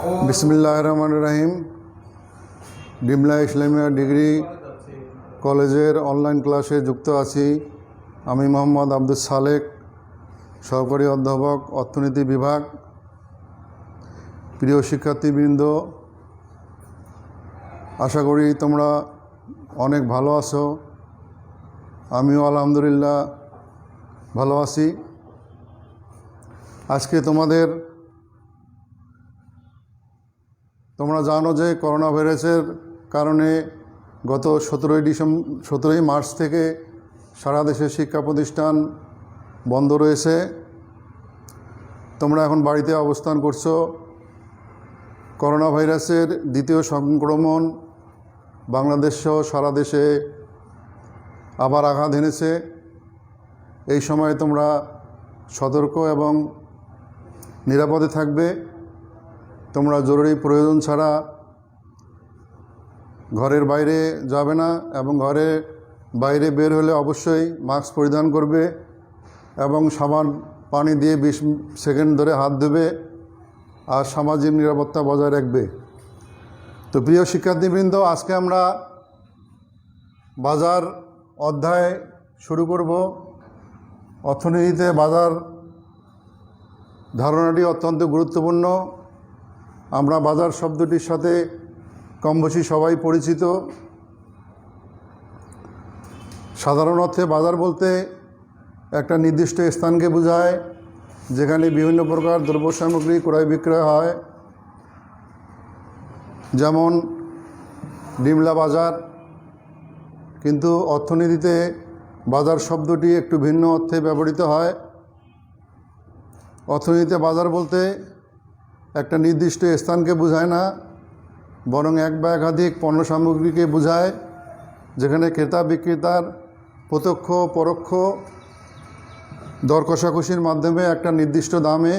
বিসমিল্লাহ রহমান রাহিম ডিমলা ইসলামিয়া ডিগ্রি কলেজের অনলাইন ক্লাসে যুক্ত আছি। আমি মোহাম্মদ আব্দুল সালেক, সহকারী অধ্যাপক, অর্থনীতি বিভাগ। প্রিয় শিক্ষার্থীবৃন্দ, আশা করি তোমরা অনেক ভালো আছো। আমিও আলহামদুলিল্লাহ ভালো আছি। আজকে তোমাদের তোমরা জানো যে করোনা ভাইরাসের কারণে গত সতেরোই ডিসেম্বর সতেরোই মার্চ থেকে সারা দেশে শিক্ষা প্রতিষ্ঠান বন্ধ রয়েছে। তোমরা এখন বাড়িতে অবস্থান করছ। করোনা ভাইরাসের দ্বিতীয় সংক্রমণ বাংলাদেশ সহ সারা দেশে আবার আঘাত এনেছে। এই সময় তোমরা সতর্ক এবং নিরাপদে থাকবে। তোমরা জরুরি প্রয়োজন ছাড়া ঘরের বাইরে যাবে না এবং ঘরে বাইরে বের হলে অবশ্যই মাস্ক পরিধান করবে এবং সাবান পানি দিয়ে বিশ সেকেন্ড ধরে হাত ধুবে আর সামাজিক নিরাপত্তা বজায় রাখবে। তো প্রিয় শিক্ষার্থীবৃন্দ, আজকে আমরা বাজার অধ্যায় শুরু করব। অর্থনীতিতে বাজার ধারণাটি অত্যন্ত গুরুত্বপূর্ণ। আমরা বাজার শব্দটির সাথে কম বেশি সবাই পরিচিত। সাধারণ অর্থে বাজার বলতে একটা নির্দিষ্ট স্থানকে বোঝায়, যেখানে বিভিন্ন প্রকার দ্রব্য সামগ্রী ক্রয় বিক্রয় হয়। যেমন ডিমলা বাজার, কিন্তু অর্থনীতিতে বাজার শব্দটি একটু ভিন্ন অর্থে ব্যবহৃত হয়। অর্থনীতিতে বাজার বলতে একটা নির্দিষ্ট স্থানকে বোঝায় না, বরং এক বা একাধিক পণ্য সামগ্রীকে বোঝায়, যেখানে ক্রেতা, বিক্রেতার প্রত্যক্ষ, পরোক্ষ দর কষাকষির মাধ্যমে একটা নির্দিষ্ট দামে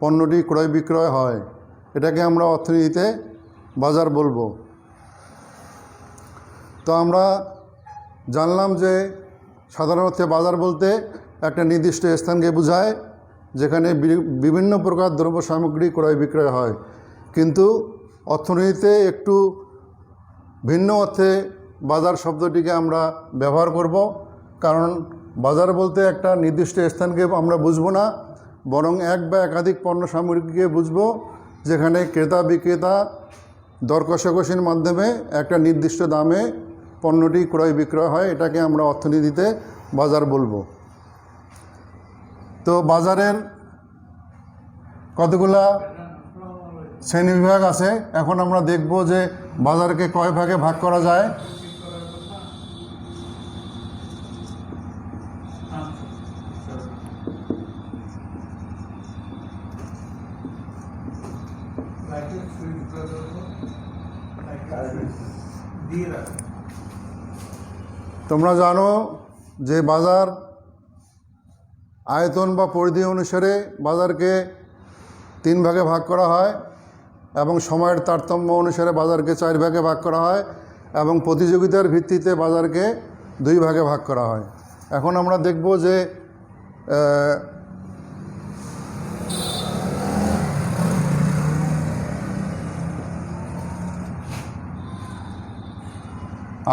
পণ্যটি ক্রয় বিক্রয় হয়। এটাকে আমরা অর্থনীতিতে বাজার বলব। তো আমরা জানলাম যে সাধারণত বাজার বলতে একটা নির্দিষ্ট স্থানকে বোঝায় যেখানে বিভিন্ন প্রকার দ্রব্য সামগ্রী ক্রয় বিক্রয় হয়। কিন্তু অর্থনীতিতে একটু ভিন্ন অর্থে বাজার শব্দটিকে আমরা ব্যবহার করব। কারণ বাজার বলতে একটা নির্দিষ্ট স্থানকে আমরা বুঝব না, বরং এক বা একাধিক পণ্য সামগ্রীকে বুঝব, যেখানে ক্রেতা, বিক্রেতা, দর কষাকষির মাধ্যমে একটা নির্দিষ্ট দামে পণ্যটি ক্রয় বিক্রয় হয়। এটাকে আমরা অর্থনীতিতে বাজার বলব। তো বাজারের কতগুলা শ্রেণীবিভাগ আছে? এখন আমরা দেখব যে বাজারকে কয় ভাগে ভাগ করা যায়? তোমরা জানো যে বাজার আয়তন বা পরিধি অনুসারে বাজারকে তিন ভাগে ভাগ করা হয় এবং সময়ের তারতম্য অনুসারে বাজারকে চার ভাগে ভাগ করা হয় এবং প্রতিযোগিতার ভিত্তিতে বাজারকে দুই ভাগে ভাগ করা হয়। এখন আমরা দেখব যে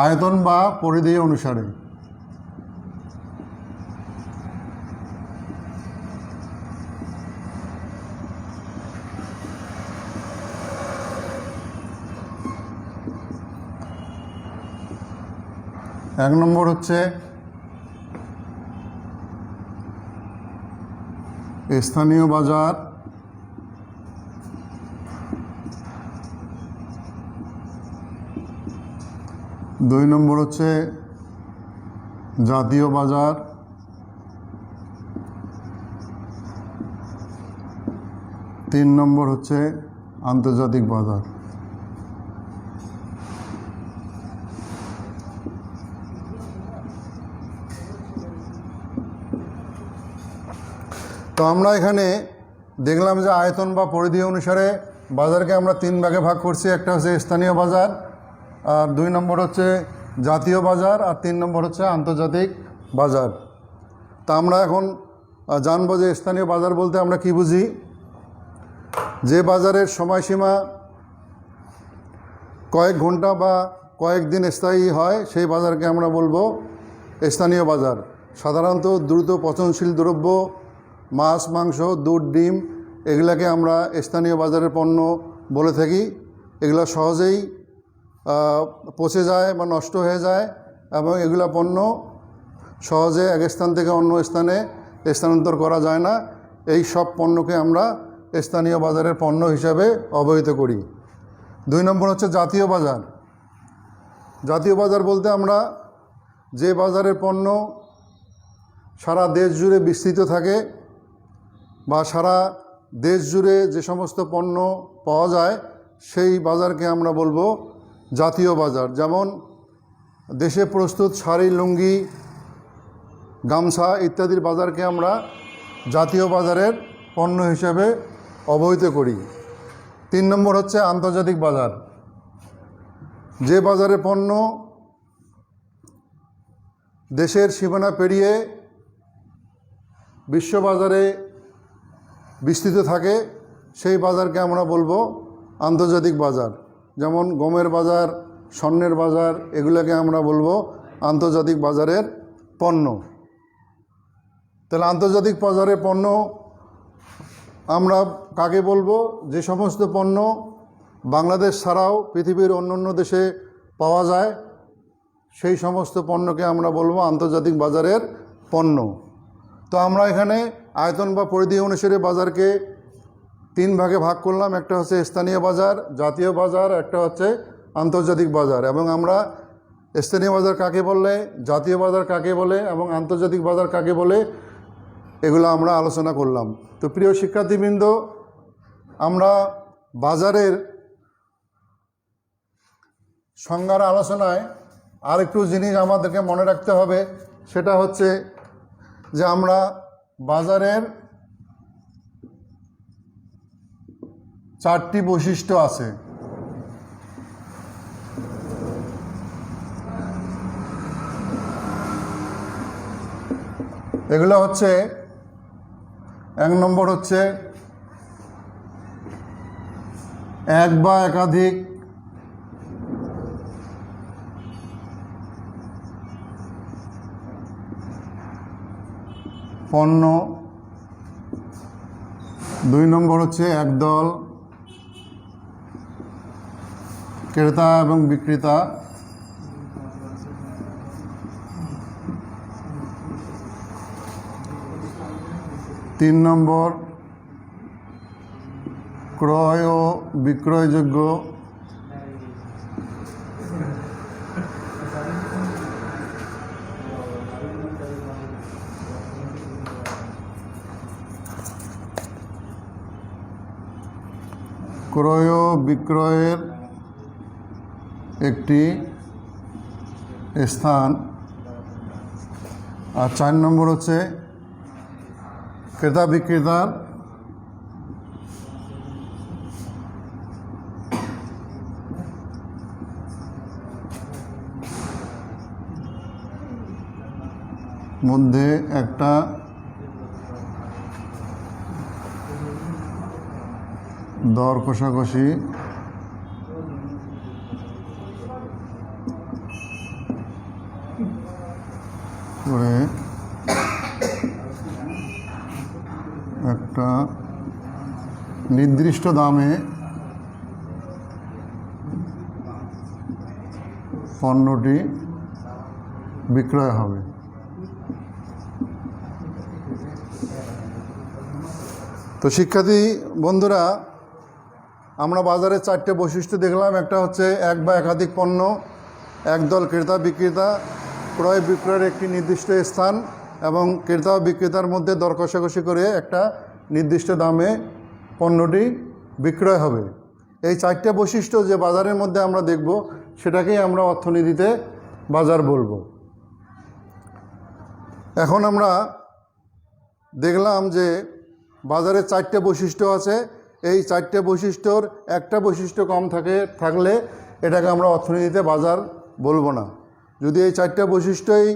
আয়তন বা পরিধি অনুসারে এক নম্বর হচ্ছে স্থানীয় বাজার। দুই নম্বর হচ্ছে জাতীয় বাজার। তিন নম্বর হচ্ছে আন্তর্জাতিক বাজার। তো আমরা এখানে দেখলাম যে আয়তন বা পরিধি অনুসারে বাজারকে আমরা তিন ভাগে ভাগ করছি। একটা হচ্ছে স্থানীয় বাজার, আর দুই নম্বর হচ্ছে জাতীয় বাজার, আর তিন নম্বর হচ্ছে আন্তর্জাতিক বাজার। তা আমরা এখন জানব যে স্থানীয় বাজার বলতে আমরা কি বুঝি? যে বাজারের সময়সীমা কয়েক ঘণ্টা বা কয়েকদিন স্থায়ী হয়, সেই বাজারকে আমরা বলব স্থানীয় বাজার। সাধারণত দ্রুত পচনশীল দ্রব্য মাছ, মাংস, দুধ, ডিম, এগুলাকে আমরা স্থানীয় বাজারের পণ্য বলে থাকি। এগুলো সহজেই পচে যায় বা নষ্ট হয়ে যায় এবং এগুলা পণ্য সহজে এক স্থান থেকে অন্য স্থানে স্থানান্তর করা যায় না। এই সব পণ্যকে আমরা স্থানীয় বাজারের পণ্য হিসাবে অবহিত করি। দুই নম্বর হচ্ছে জাতীয় বাজার। জাতীয় বাজার বলতে আমরা যে বাজারের পণ্য সারা দেশ জুড়ে বিস্তৃত থাকে বা সারা দেশ জুড়ে যে সমস্ত পণ্য পাওয়া যায়, সেই বাজারকে আমরা বলব জাতীয় বাজার। যেমন দেশে প্রস্তুত শাড়ি, লুঙ্গি, গামছা ইত্যাদির বাজারকে আমরা জাতীয় বাজারের পণ্য হিসেবে অবহিত করি। তিন নম্বর হচ্ছে আন্তর্জাতিক বাজার। যে বাজারে পণ্য দেশের সীমানা পেরিয়ে বিশ্ববাজারে বিস্তৃত থাকে, সেই বাজারকে আমরা বলব আন্তর্জাতিক বাজার। যেমন গমের বাজার, স্বর্ণের বাজার, এগুলোকে আমরা বলব আন্তর্জাতিক বাজারের পণ্য। তাহলে আন্তর্জাতিক বাজারে পণ্য আমরা কাকে বলব? যে সমস্ত পণ্য বাংলাদেশ ছাড়াও পৃথিবীর অন্য অন্য দেশে পাওয়া যায়, সেই সমস্ত পণ্যকে আমরা বলব আন্তর্জাতিক বাজারের পণ্য। তো আমরা এখানে আয়তন বা পরিধি অনুসারে বাজারকে তিন ভাগে ভাগ করলাম। একটা হচ্ছে স্থানীয় বাজার, জাতীয় বাজার, একটা হচ্ছে আন্তর্জাতিক বাজার। এবং আমরা স্থানীয় বাজার কাকে বললে জাতীয় বাজার কাকে বলে এবং আন্তর্জাতিক বাজার কাকে বলে, এগুলো আমরা আলোচনা করলাম। তো প্রিয় শিক্ষার্থীবৃন্দ, আমরা বাজারের সংজ্ঞার আলোচনায় আরেকটু জিনিস আমাদেরকে মনে রাখতে হবে, সেটা হচ্ছে যে আমরা বাজারের চারটি বৈশিষ্ট্য আছে। এগুলো হচ্ছে এক নম্বর হচ্ছে এক বা একাধিক পণ্য। দুই নম্বর হচ্ছে একদল ক্রেতা এবং বিক্রেতা। তিন নম্বর ক্রয় ও বিক্রয়যোগ্য। ক্রয় বিক্রয়ের একটি স্থান। আর চার নম্বর হচ্ছে ক্রেতা বিক্রেতার মধ্যে একটা দর কষাকষি। করে একটা নির্দিষ্ট দামে পণ্যটি বিক্রয় হবে। তো শিক্ষার্থী বন্ধুরা আমরা বাজারে চারটে বৈশিষ্ট্য দেখলাম। একটা হচ্ছে এক বা একাধিক পণ্য, একদল ক্রেতা বিক্রেতা, ক্রয় বিক্রয়ের একটি নির্দিষ্ট স্থান এবং ক্রেতা ও বিক্রেতার মধ্যে দর কষাকষি করে একটা নির্দিষ্ট দামে পণ্যটি বিক্রয় হবে। এই চারটে বৈশিষ্ট্য যে বাজারের মধ্যে আমরা দেখব, সেটাকেই আমরা অর্থনীতিতে বাজার বলব। এখন আমরা দেখলাম যে বাজারে চারটে বৈশিষ্ট্য আছে। এই চারটে বৈশিষ্ট্যর একটা বৈশিষ্ট্য কম থাকে, থাকলে এটাকে আমরা অর্থনীতিতে বাজার বলব না। যদি এই চারটে বৈশিষ্ট্যই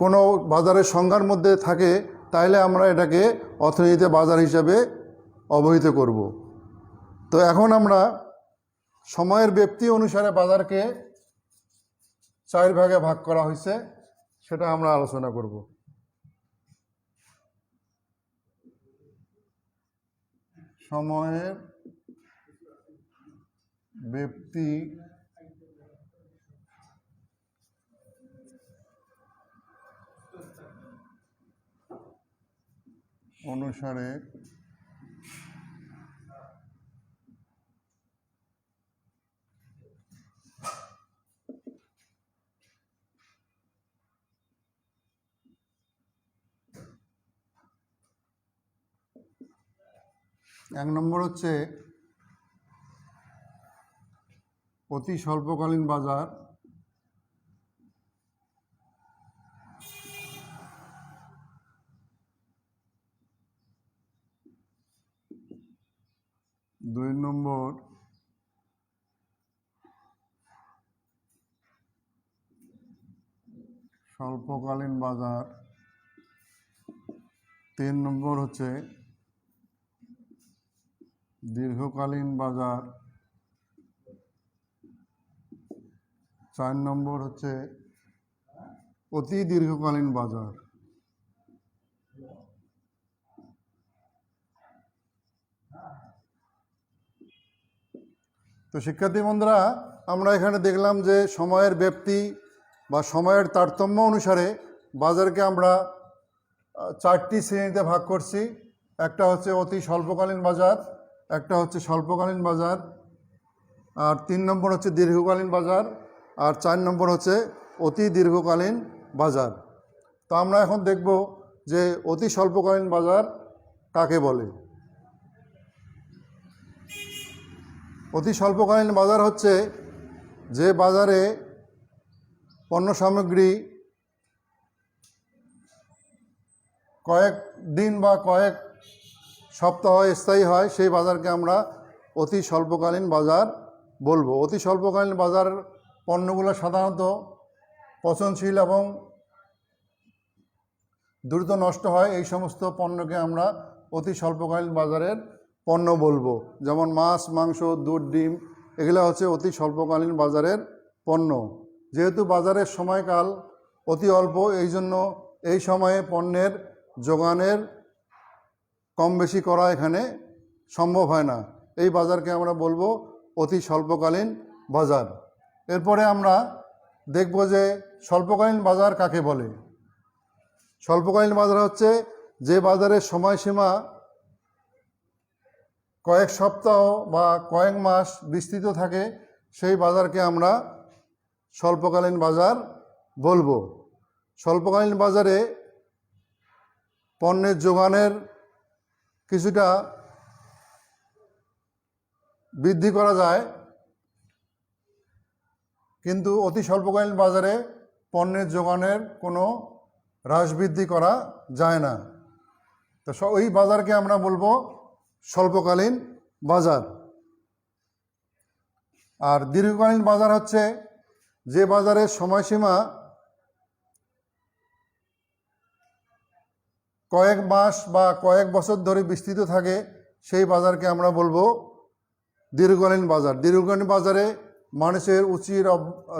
কোনো বাজারের সংজ্ঞার মধ্যে থাকে তাহলে আমরা এটাকে অর্থনীতিতে বাজার হিসাবে অবহিত করব। তো এখন আমরা সময়ের ব্যক্তি অনুসারে বাজারকে চার ভাগে ভাগ করা হয়েছে, সেটা আমরা আলোচনা করব। সময়ের ব্যক্তি অনুসারে নম্বর হচ্ছে অতি স্বল্পকালীন বাজার দুই নম্বর স্বল্পকালীন বাজার তিন নম্বর হচ্ছে দীর্ঘকালীন বাজার। চার নম্বর হচ্ছে অতি দীর্ঘকালীন বাজার। তো শিক্ষার্থী বন্ধুরা, আমরা এখানে দেখলাম যে সময়ের ব্যক্তি বা সময়ের তারতম্য অনুসারে বাজারকে আমরা চারটি শ্রেণীতে ভাগ করছি। একটা হচ্ছে অতি স্বল্পকালীন বাজার একটা হচ্ছে স্বল্পকালীন বাজার, আর তিন নম্বর হচ্ছে দীর্ঘকালীন বাজার, আর চার নম্বর হচ্ছে অতি দীর্ঘকালীন বাজার। তো আমরা এখন দেখব যে অতি স্বল্পকালীন বাজার কাকে বলে। অতি স্বল্পকালীন বাজার হচ্ছে যে বাজারে পণ্য সামগ্রী কয়েক দিন বা কয়েক সপ্তাহ স্থায়ী হয়, সেই বাজারকে আমরা অতি স্বল্পকালীন বাজার বলব। অতি স্বল্পকালীন বাজার পণ্যগুলো সাধারণত পচনশীল এবং দ্রুত নষ্ট হয়, এই সমস্ত পণ্যকে আমরা অতি স্বল্পকালীন বাজারের পণ্য বলব। যেমন মাছ, মাংস, দুধ, ডিম, এগুলো হচ্ছে অতি স্বল্পকালীন বাজারের পণ্য। যেহেতু বাজারের সময়কাল অতি অল্প এই জন্য এই সময়ে পণ্যের যোগানের কম বেশি করা এখানে সম্ভব হয় না। এই বাজারকে আমরা বলব অতি স্বল্পকালীন বাজার। এরপরে আমরা দেখব যে স্বল্পকালীন বাজার কাকে বলে। স্বল্পকালীন বাজার হচ্ছে যে বাজারের সময়সীমা কয়েক সপ্তাহ বা কয়েক মাস বিস্তৃত থাকে, সেই বাজারকে আমরা স্বল্পকালীন বাজার বলব। স্বল্পকালীন বাজারে পণ্যের যোগানের কিছুটা বৃদ্ধি করা যায়। কিন্তু অতি স্বল্পকালীন বাজারে পণ্যের যোগানের কোনো হ্রাস বৃদ্ধি করা যায় না। তো ওই বাজারকে আমরা বলব স্বল্পকালীন বাজার। আর দীর্ঘকালীন বাজার হচ্ছে যে বাজারের সময়সীমা কয়েক মাস বা কয়েক বছর ধরে বিস্তৃত থাকে, সেই বাজারকে আমরা বলব দীর্ঘকালীন বাজার। দীর্ঘকালীন বাজারে মানুষের উচির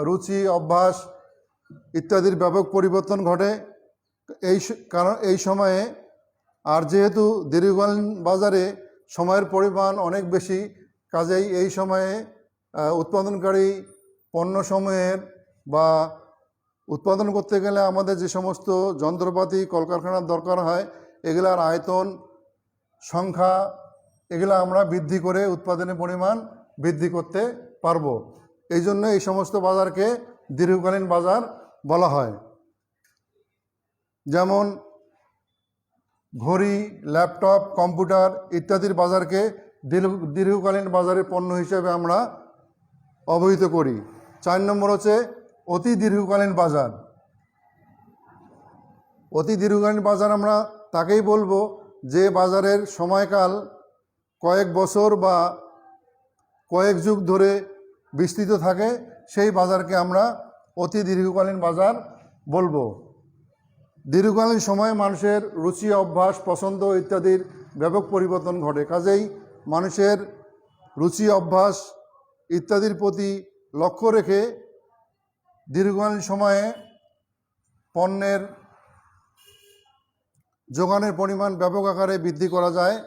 রুচি, অভ্যাস ইত্যাদির ব্যাপক পরিবর্তন ঘটে। এই কারণ এই সময়ে আর যেহেতু দীর্ঘকালীন বাজারে সময়ের পরিমাণ অনেক বেশি, কাজেই এই সময়ে উৎপাদনকারী পণ্যসমূহের বা উৎপাদন করতে গেলে আমাদের যে সমস্ত যন্ত্রপাতি, কলকারখানার দরকার হয়, এগুলার আয়তন, সংখ্যা, এগুলো আমরা বৃদ্ধি করে উৎপাদনের পরিমাণ বৃদ্ধি করতে পারব। এই জন্য এই সমস্ত বাজারকে দীর্ঘকালীন বাজার বলা হয়। যেমন ঘড়ি, ল্যাপটপ, কম্পিউটার ইত্যাদির বাজারকে দীর্ঘ, দীর্ঘকালীন বাজারের পণ্য হিসেবে আমরা অবহিত করি। চার নম্বর হচ্ছে অতি দীর্ঘকালীন বাজার। অতি দীর্ঘকালীন বাজার আমরা তাকেই বলব যে বাজারের সময়কাল কয়েক বছর বা কয়েক যুগ ধরে বিস্তৃত থাকে, সেই বাজারকে আমরা অতি দীর্ঘকালীন বাজার বলব। দীর্ঘকালীন সময়ে মানুষের রুচি, অভ্যাস, পছন্দ ইত্যাদির ব্যাপক পরিবর্তন ঘটে। কাজেই মানুষের রুচি, অভ্যাস ইত্যাদির প্রতি লক্ষ্য রেখে দীর্ঘকালীন সময়ে পণ্যের যোগানের পরিমাণ ব্যাপক আকারে বৃদ্ধি করা যায়।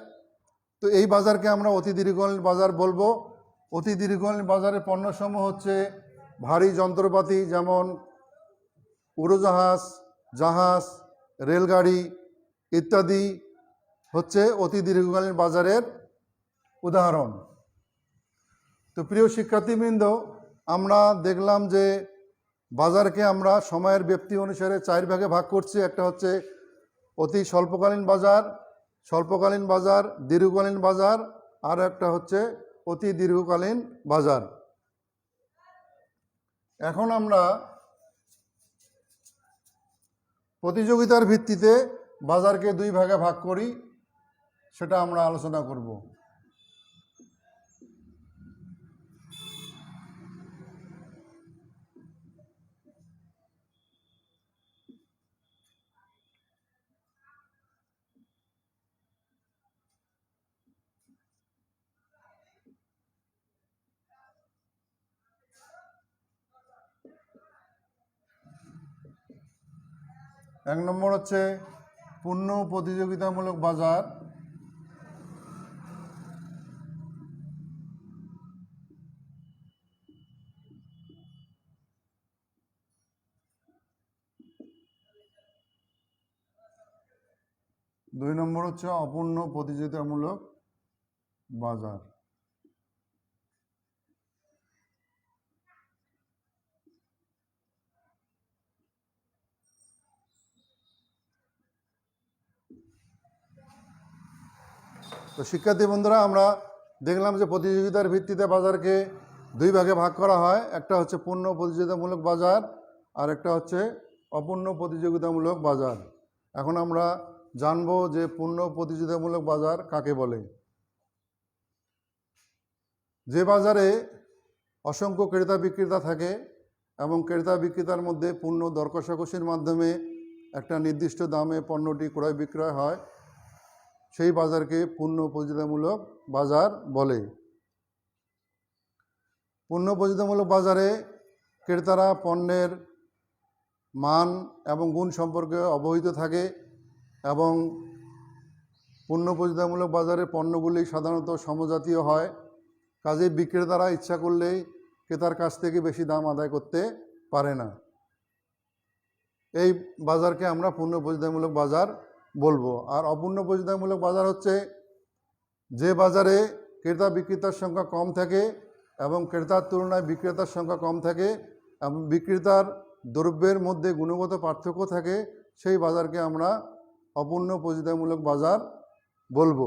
তো এই বাজারকে আমরা অতি দীর্ঘকালীন বাজার বলব। অতি দীর্ঘকালীন বাজারের পণ্যসমূহ হচ্ছে ভারী যন্ত্রপাতি যেমন উড়োজাহাজ, জাহাজ, রেলগাড়ি ইত্যাদি হচ্ছে অতি দীর্ঘকালীন বাজারের উদাহরণ। তো প্রিয় শিক্ষার্থীবৃন্দ, আমরা দেখলাম যে বাজারকে আমরা সময়ের ব্যক্তি অনুসারে চার ভাগে ভাগ করছি। একটা হচ্ছে অতি স্বল্পকালীন বাজার স্বল্পকালীন বাজার, দীর্ঘকালীন বাজার, আর একটা হচ্ছে অতি দীর্ঘকালীন বাজার। এখন আমরা প্রতিযোগিতার ভিত্তিতে বাজারকে দুই ভাগে ভাগ করি, সেটা আমরা আলোচনা করব। এক নম্বর হচ্ছে পূর্ণ প্রতিযোগিতামূলক বাজার। দুই নম্বর হচ্ছে অপূর্ণ প্রতিযোগিতামূলক বাজার। তো শিক্ষার্থী বন্ধুরা, আমরা দেখলাম যে প্রতিযোগিতার ভিত্তিতে বাজারকে দুই ভাগে ভাগ করা হয়। একটা হচ্ছে পূর্ণ প্রতিযোগিতামূলক বাজার আর একটা হচ্ছে অপূর্ণ প্রতিযোগিতামূলক বাজার। এখন আমরা জানব যে পূর্ণ প্রতিযোগিতামূলক বাজার কাকে বলে। যে বাজারে অসংখ্য ক্রেতা বিক্রেতা থাকে এবং ক্রেতা বিক্রেতার মধ্যে পূর্ণ দর কষাকষির মাধ্যমে একটা নির্দিষ্ট দামে পণ্যটি ক্রয় বিক্রয় হয় সেই বাজারকে পূর্ণ প্রতিযোগিতামূলক বাজার বলে। পূর্ণ প্রতিযোগিতামূলক বাজারে ক্রেতারা পণ্যের মান এবং গুণ সম্পর্কে অবহিত থাকে এবং পূর্ণ প্রতিযোগিতামূলক বাজারে পণ্যগুলি সাধারণত সমজাতীয় হয়। কাজে বিক্রেতারা ইচ্ছা করলেই ক্রেতার কাছ থেকে বেশি দাম আদায় করতে পারে না। এই বাজারকে আমরা পূর্ণ প্রতিযোগিতামূলক বাজার বলব। আর অপূর্ণ প্রতিযোগিতামূলক বাজার হচ্ছে যে বাজারে ক্রেতা বিক্রেতার সংখ্যা কম থাকে এবং ক্রেতার তুলনায় বিক্রেতার সংখ্যা কম থাকে এবং বিক্রেতার দ্রব্যের মধ্যে গুণগত পার্থক্য থাকে, সেই বাজারকে আমরা অপূর্ণ প্রতিযোগিতামূলক বাজার বলব।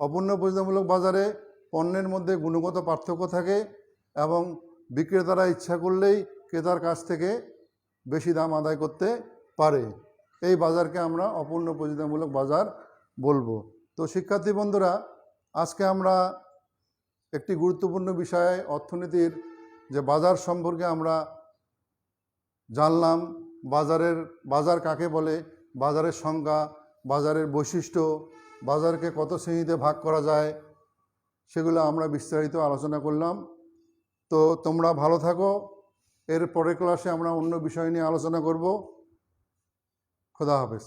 অপূর্ণ প্রতিযোগিতামূলক বাজারে পণ্যের মধ্যে গুণগত পার্থক্য থাকে এবং বিক্রেতারা ইচ্ছা করলেই ক্রেতার কাছ থেকে বেশি দাম আদায় করতে পারে। এই বাজারকে আমরা অপূর্ণ প্রতিযোগিতামূলক বাজার বলব। তো শিক্ষার্থী বন্ধুরা, আজকে আমরা একটি গুরুত্বপূর্ণ বিষয়ে অর্থনীতির যে বাজার সম্পর্কে আমরা জানলাম, বাজারের, বাজার কাকে বলে, বাজারের সংজ্ঞা, বাজারের বৈশিষ্ট্য, বাজারকে কত শ্রেণীতে ভাগ করা যায়, সেগুলো আমরা বিস্তারিত আলোচনা করলাম। তো তোমরা ভালো থাকো এর পরের ক্লাসে আমরা অন্য বিষয় নিয়ে আলোচনা করব। খোদা হাফেজ